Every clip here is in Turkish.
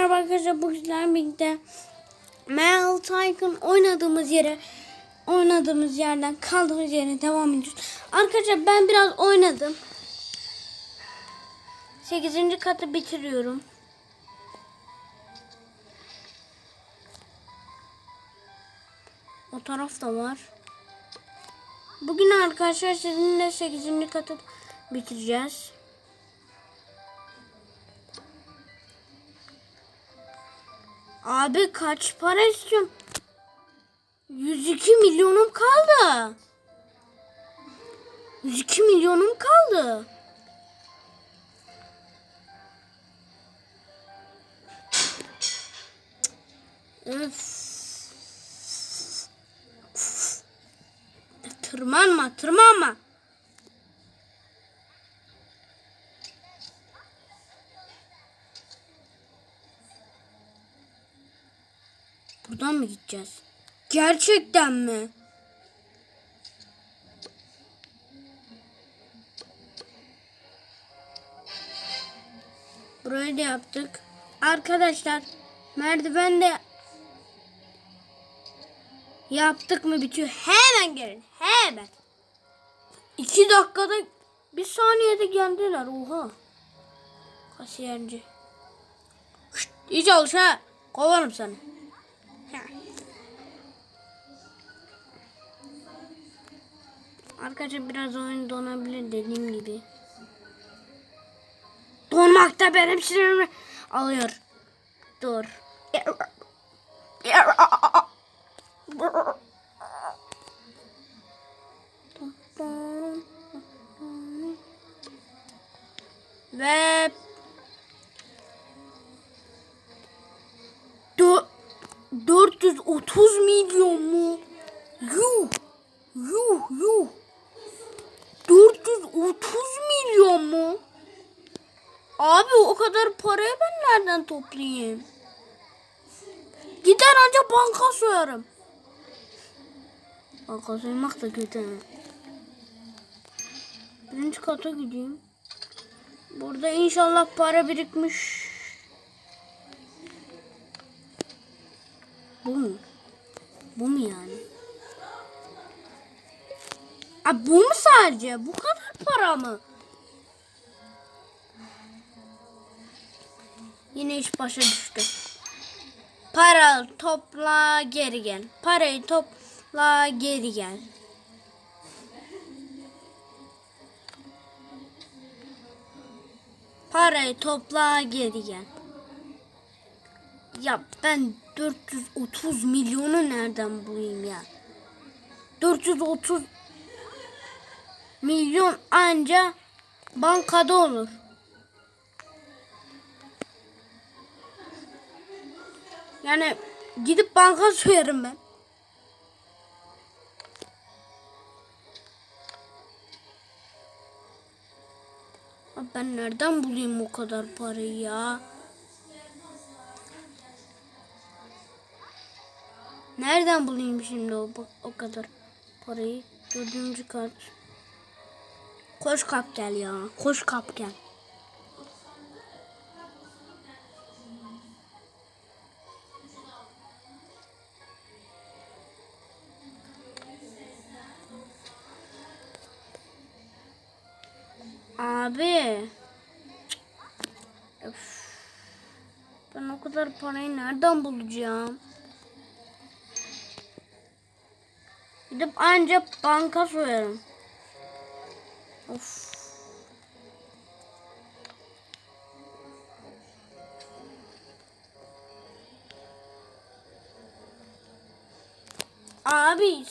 merhaba arkadaşlar. Bugün sizlerle birlikte Mel Tycoon oynadığımız yere oynadığımız yerden kaldığımız yere devam ediyoruz. Arkadaşlar ben biraz oynadım. 8. katı bitiriyorum. O taraf da var. Bugün arkadaşlar sizinle 8. katı bitireceğiz. Abi kaç para istiyorsun? 102 milyonum kaldı. 102 milyonum kaldı. Tırmanma, tırmanma. Buradan mı gideceğiz? Gerçekten mi? Burayı da yaptık. Arkadaşlar merdiven de yaptık mı bitiyor. Hemen gelin. Hemen. İki dakikada bir saniyede geldiler. Oha. Kasiyerci. Şşt, iyi çalış ha. Kovarım seni. Arkadaşlar biraz oyun donabilir dediğim gibi. Donmakta benim sinirimi alıyor. Dur. Ve 430 milyon mu? Yuh! Yuh yuh. 430 milyon mu? Abi o kadar parayı ben nereden toplayayım? Gider ancak banka soyarım. Banka soymak da kötü. Birinci kata gideyim. Burada inşallah para birikmiş. Bu mu? Bu mu yani? Abi bu mu sadece? Bu kadar para mı? Yine iş başa düştü. Para topla geri gel. Parayı topla geri gel. Parayı topla geri gel. Ya ben 430 milyonu nereden bulayım ya? 430 milyon anca bankada olur. Yani gidip banka soyarım ben. Ben nereden bulayım o kadar parayı ya? Nereden bulayım şimdi o, o kadar parayı? Dördüncü kat. Koş kap gel ya. Koş kap gel. Abi. Öf. Ben o kadar parayı nereden bulacağım? Gidip ancak banka soyarım. Of. Abi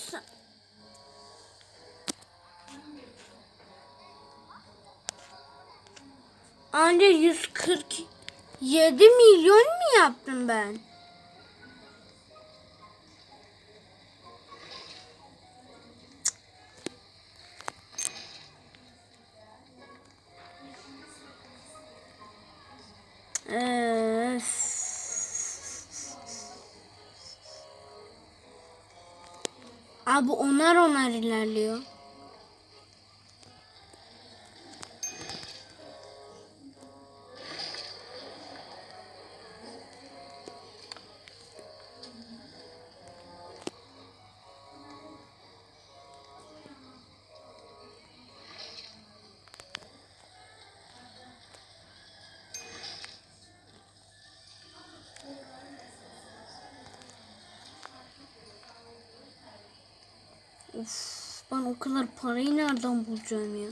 Anca 147 milyon mu yaptım ben? Abi onar onar ilerliyor. Of, ben o kadar parayı nereden bulacağım ya?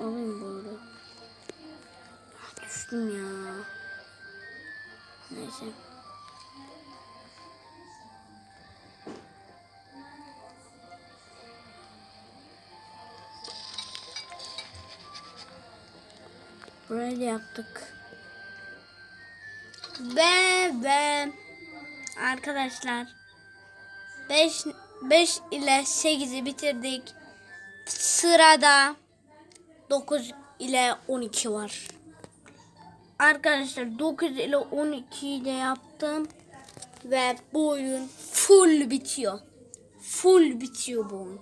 Alayım bari. Ah, Düştüm ya. Neyse. Burayı da yaptık. Ve ve arkadaşlar 5 5 ile 8'i bitirdik. Sırada 9 ile 12 var. Arkadaşlar 9 ile 12'yi de yaptım. Ve bu oyun full bitiyor. Full bitiyor bu oyun.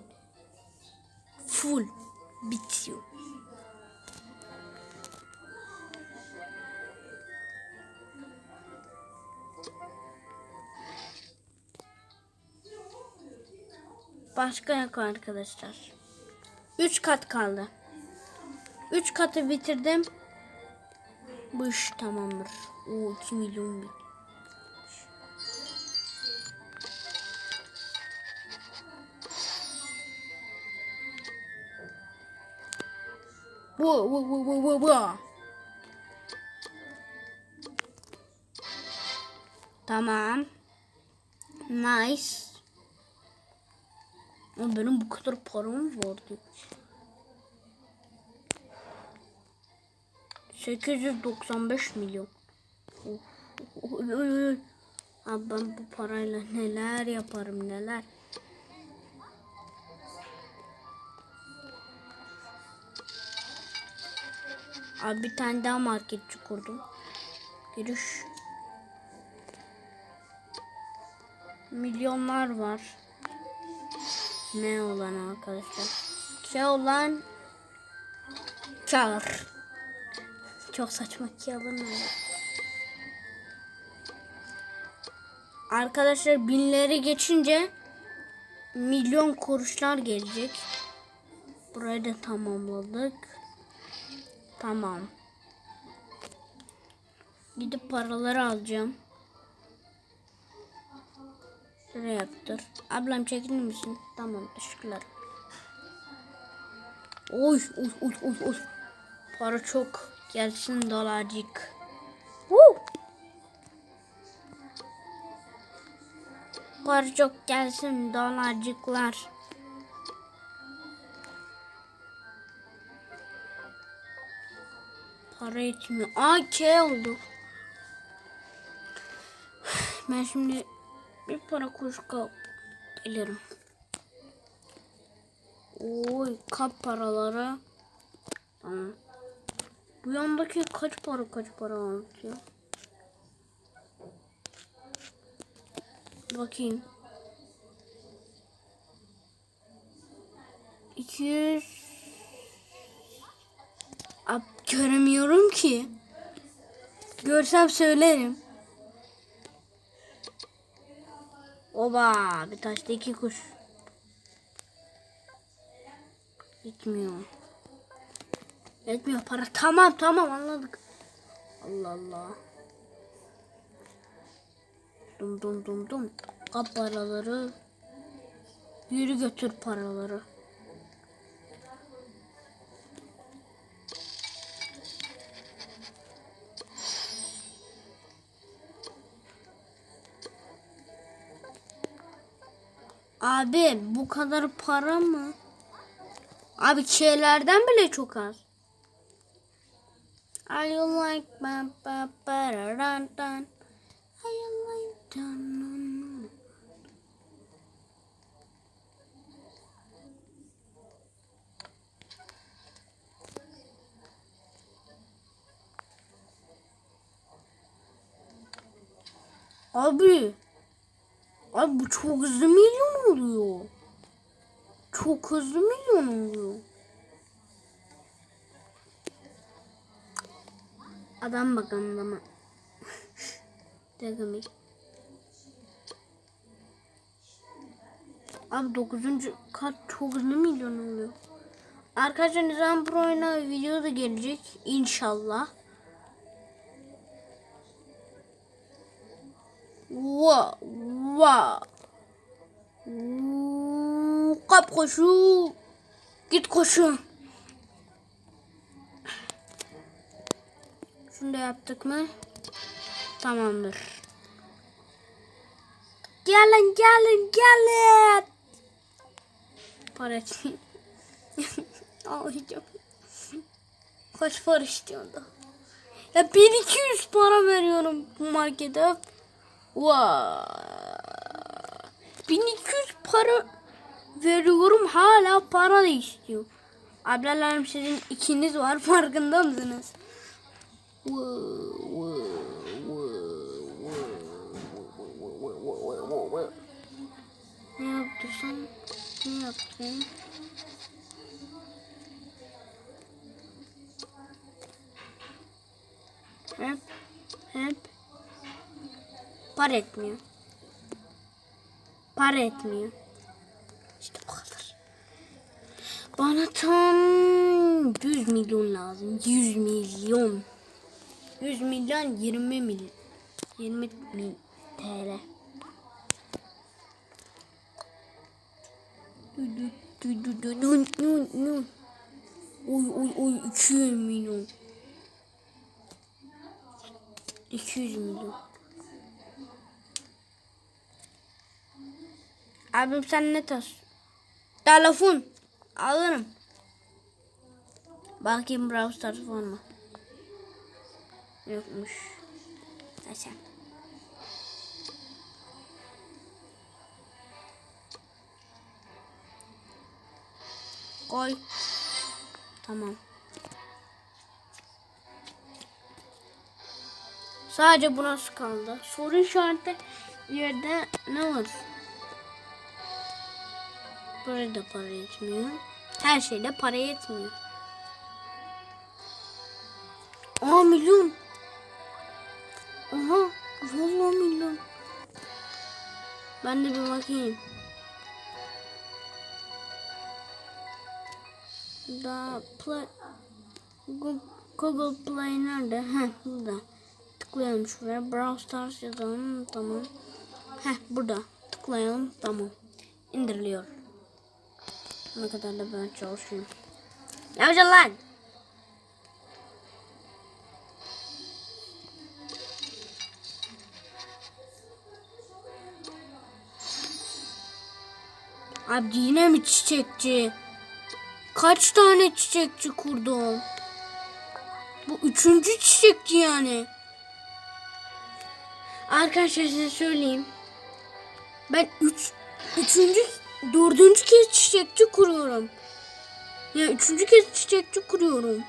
Full bitiyor. Başka yok arkadaşlar. 3 kat kaldı. 3 katı bitirdim. Bu iş tamamdır. O 2 milyon bir. Bu bu bu bu bu bu. Tamam. Nice. Ama benim bu kadar param vardı. 895 milyon. Oy. Abi ben bu parayla neler yaparım neler. Abi bir tane daha marketçi kurdum. Giriş. Milyonlar var. Ne olan arkadaşlar? K olan kar. Çok saçma ki alınmıyor. Arkadaşlar binleri geçince milyon kuruşlar gelecek. Burayı da tamamladık. Tamam. Gidip paraları alacağım. Şuraya yaptır. Ablam çekilir misin? Tamam teşekkürler. Oy oy oy oy oy. Para çok. Gelsin dolarcık. Woo! Para çok gelsin dolarcıklar. Para etmiyor. Aa K oldu. Ben şimdi bir para kuruş kap gelirim. Oy kap paraları. Tamam. Bu yandaki kaç para kaç para anlatıyor? Bakayım. 200 Ab göremiyorum ki. Görsem söylerim. Oba bir taşta iki kuş. Gitmiyor. Yetmiyor para. Tamam tamam anladık. Allah Allah. Dum dum dum dum. Kap paraları. Yürü götür paraları. Abi bu kadar para mı? Abi şeylerden bile çok az. Are you like ba ra ran dan? Are you like dan? Abi. Abi bu çok hızlı milyon oluyor. Çok hızlı milyon oluyor. Adam bakalım ama. Dedim. Abi 9. kat çok hızlı milyon oluyor. Arkadaşlar Nizam Pro'yla video da gelecek inşallah. Wow, wow. Hop koşu. Git koşu. Şunu da yaptık mı? Tamamdır. Gelin gelin gelin. Para için. Ağlayacağım. Kaç para istiyordu? Ya 1200 para veriyorum bu markete. Vay. 1200 para veriyorum hala para da istiyor. Ablalarım sizin ikiniz var farkında mısınız? Ne yaptırsam? Ne yaptım? Hep, hep par etmiyor. Par etmiyor. İşte bu kadar. Bana tam 100 milyon lazım. 100 milyon. 100 milyon 20 milyon. 20 bin TL. Oy oy oy 200 milyon. 200 milyon. Abim sen ne tas? Telefon. Alırım. Bakayım Brawl Stars var mı? Yokmuş. Neyse. Koy. Tamam. Sadece bu nasıl kaldı? Soru işareti yerde ne var? Buraya da para yetmiyor. Her şeyde para yetmiyor. Aa milyon. Aha vallahi milyon. Ben de bir bakayım. Da play Google, Play nerede? Heh burada. Tıklayalım şuraya. Brawl Stars yazalım. Tamam. Heh burada. Tıklayalım. Tamam. İndiriliyor. Ne kadar da ben çalışıyorum. Yapacaksın lan? Abi yine mi çiçekçi? Kaç tane çiçekçi kurdum? Bu üçüncü çiçekçi yani. Arkadaşlar size söyleyeyim. Ben üç, üçüncü, dördüncü kez çiçekçi kuruyorum. Ya üçüncü kez çiçekçi kuruyorum.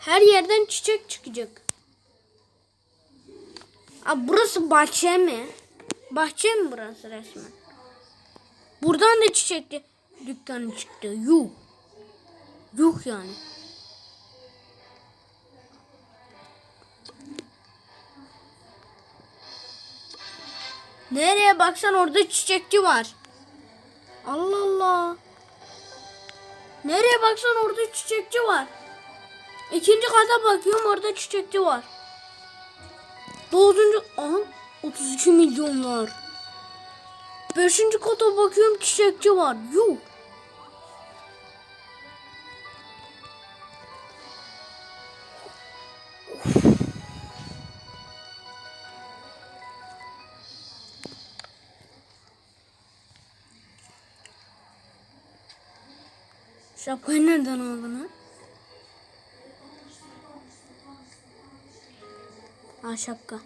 Her yerden çiçek çıkacak. Abi burası bahçe mi? Bahçe mi burası resmen? Buradan da çiçekli dükkanı çıktı. Yuh. Yuh yani. Nereye baksan orada çiçekçi var. Allah Allah. Nereye baksan orada çiçekçi var. İkinci kata bakıyorum orada çiçekçi var. Dördüncü... Aha 32 milyonlar. Beşinci kata bakıyorum çiçekçi var. Yuh. Şapkayı nereden aldın ha? Ha şapka.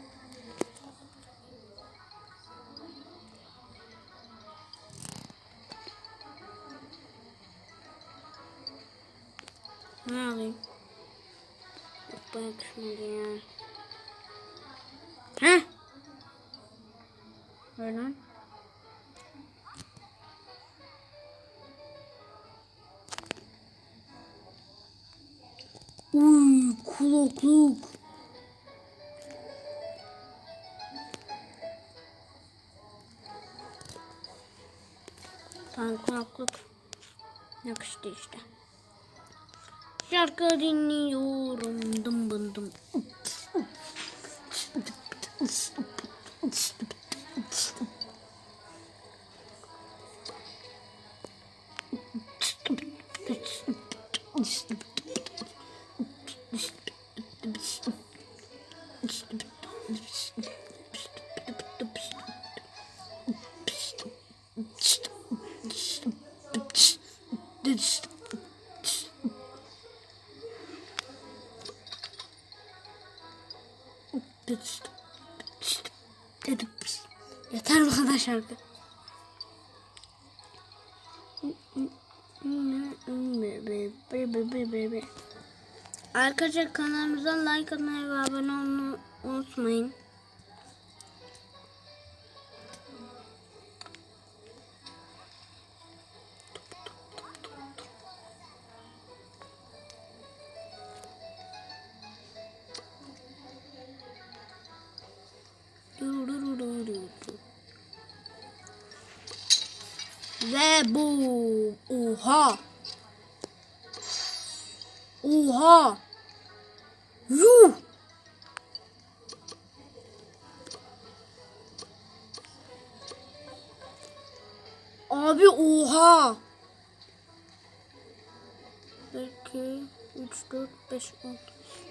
Ne alayım? Bu yakışmadı ya. Heh. Ver kulaklık. Tamam kulaklık. Yakıştı işte. Şarkı dinliyorum. Şarkı. Arkadaşlar kanalımıza like atmayı ve abone olmayı unutmayın. Oha. Yuh. Abi oha. 1 2 3 4 5 6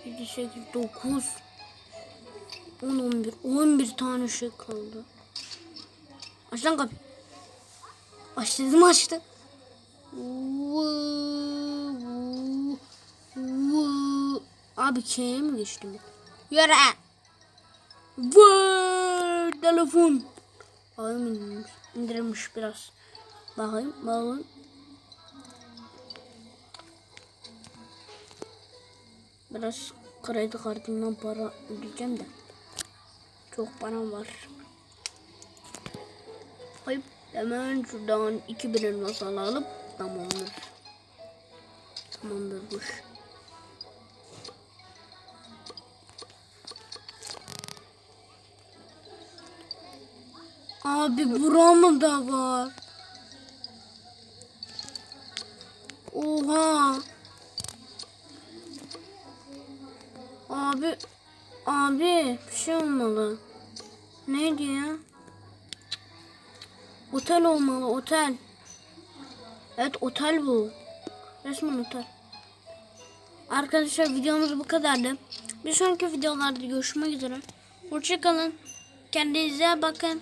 7 8 9 10 11 11 tane şey kaldı. Aç lan kapıyı Aç dedim açtı. Vuu. Abi K'ye mi geçtim? Yere. Vuu, telefon. Ayım indirmiş, indirmiş biraz. Bakayım, bakayım. Biraz kredi kartımdan para ödeyeceğim de. Çok param var. Hayır. Hemen şuradan iki bir elmas alalım. Tamamdır. Tamamdır bu. Abi buramı da var. Oha. Abi abi bir şey olmalı. Neydi ya? Otel olmalı otel. Evet otel bu. Resmen otel. Arkadaşlar videomuz bu kadardı. Bir sonraki videolarda görüşmek üzere. Hoşçakalın. Kendinize bakın.